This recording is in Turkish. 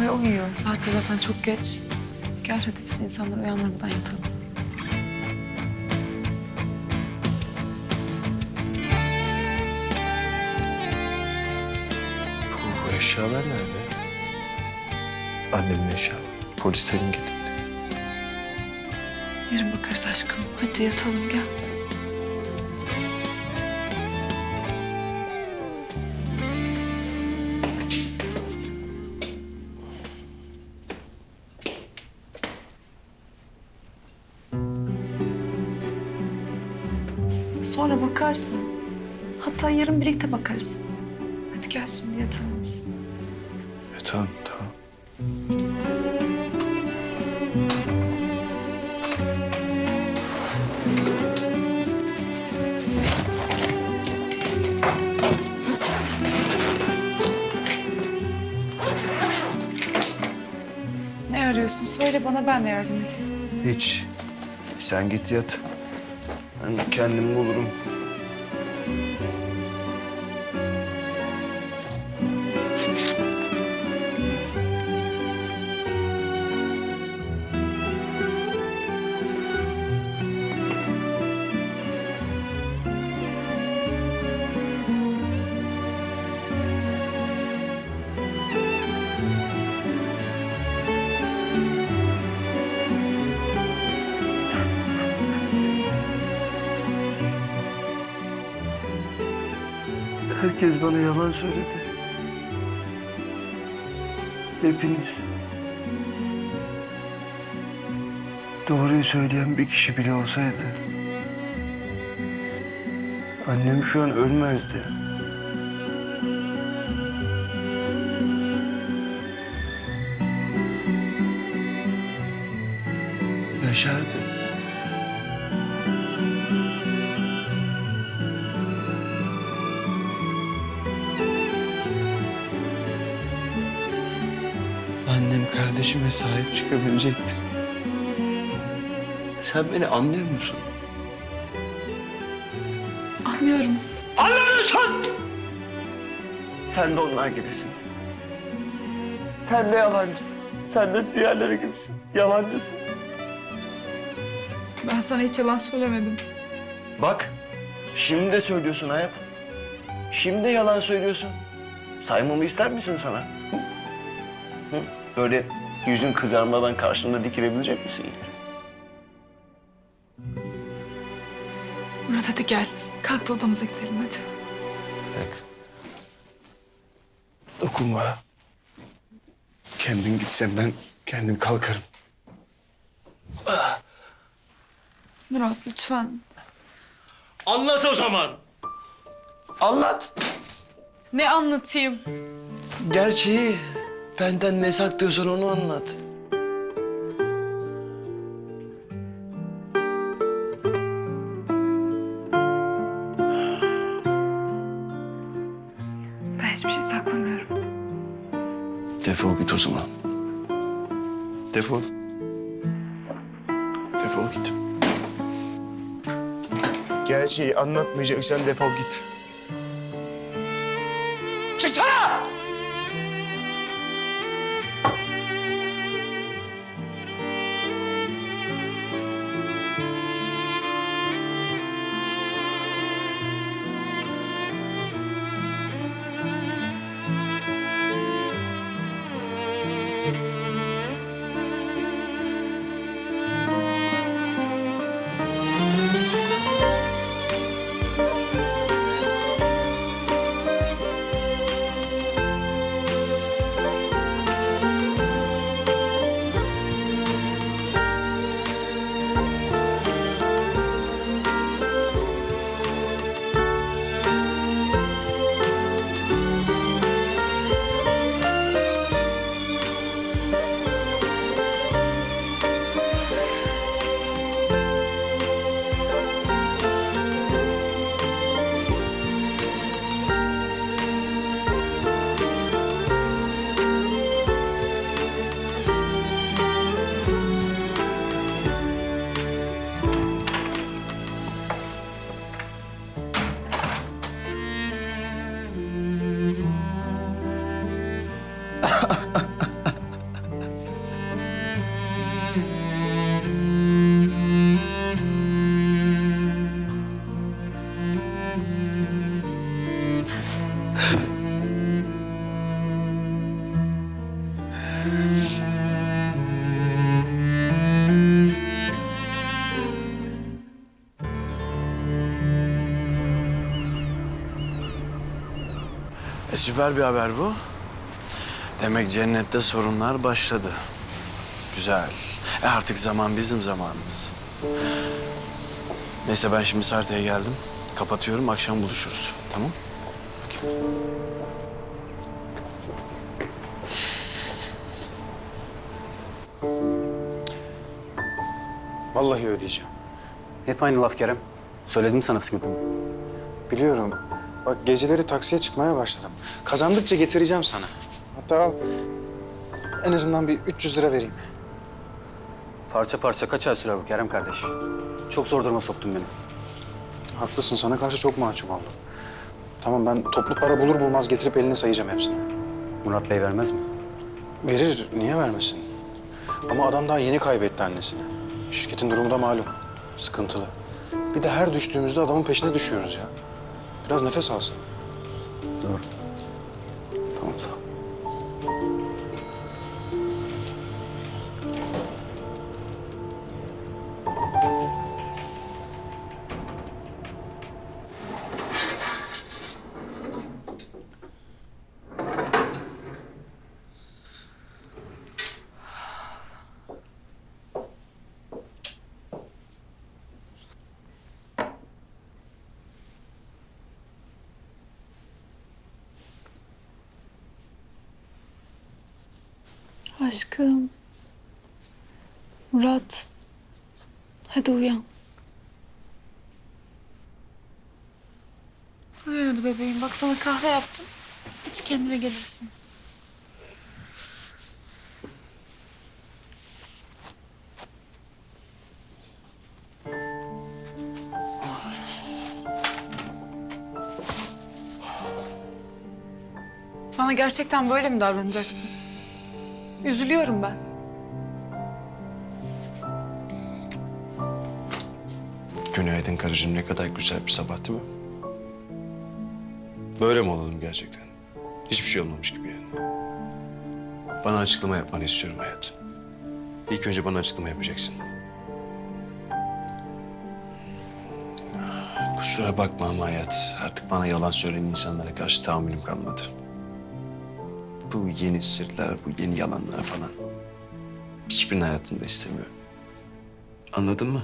Oya uyuyor. Saat de zaten çok geç. Gel hadi biz insanları uyandırmadan yatalım. Bu eşyalar nerede? Annemin eşyaları. Polislerin getirdi. Yarın bakarız aşkım. Hadi yatalım gel. Sonra bakarsın. Hatta yarın birlikte bakarız. Hadi gel şimdi yatalım biz. E, tamam tamam. Ne arıyorsun? Söyle bana ben de yardım edeyim. Hiç. Sen git yat. Ben kendim bulurum. Herkes bana yalan söyledi. Hepiniz. Doğruyu söyleyen bir kişi bile olsaydı... ...annem şu an ölmezdi. Yaşardı. Kardeşime sahip çıkabilecekti. Sen beni anlıyor musun? Anlıyorum. Anlamıyorsun! Sen de onlar gibisin. Sen de yalancısın. Sen de diğerleri gibisin. Yalancısın. Ben sana hiç yalan söylemedim. Bak, şimdi de söylüyorsun hayat. Şimdi de yalan söylüyorsun. Saymamı ister misin sana? Hı? Hı? Böyle yüzün kızarmadan karşımda dikilebilecek misin yine? Murat hadi gel. Kalk da odamıza gidelim hadi. Bak. Dokunma. Kendin gitsen ben kendim kalkarım. Murat lütfen. Anlat o zaman. Anlat. Ne anlatayım? Gerçeği benden ne saklıyorsan onu anlat. Ben hiçbir şey saklamıyorum. Defol git o zaman. Defol. Defol git. Gerçeği anlatmayacaksan defol git. Çıksana! Süper bir haber bu. Demek cennette sorunlar başladı. Güzel. E artık zaman bizim zamanımız. Neyse ben şimdi Sarte'ye geldim. Kapatıyorum, akşam buluşuruz. Tamam? Okey. Vallahi ödeyeceğim. Hep aynı laf Kerem. Söyledim sana sıkıntımı. Biliyorum. Bak geceleri taksiye çıkmaya başladım. Kazandıkça getireceğim sana. Hatta al. En azından bir 300 lira vereyim. Parça parça kaç ay sürer bu Kerem kardeş? Çok zor duruma soktun beni. Haklısın. Sana karşı çok mahcup oldum. Tamam ben toplu para bulur bulmaz getirip eline sayacağım hepsini. Murat Bey vermez mi? Verir. Niye vermesin? Ama adam daha yeni kaybetti annesini. Şirketin durumu da malum. Sıkıntılı. Bir de her düştüğümüzde adamın peşine düşüyoruz ya. Biraz nefes alsın. Doğru. Aşkım. Murat. Hadi uyan. Uyan hadi bebeğim. Bak sana kahve yaptım. Hiç kendine gelirsin. Bana gerçekten böyle mi davranacaksın? Üzülüyorum ben. Günaydın karıcığım ne kadar güzel bir sabah değil mi? Böyle mi olalım gerçekten? Hiçbir şey olmamış gibi yani. Bana açıklama yapmanı istiyorum hayat. İlk önce bana açıklama yapacaksın. Kusura bakma ama hayat. Artık bana yalan söyleyen insanlara karşı tahammülüm kalmadı. Bu yeni sırlar, bu yeni yalanlar falan. Hiçbirini hayatımda istemiyorum. Anladın mı?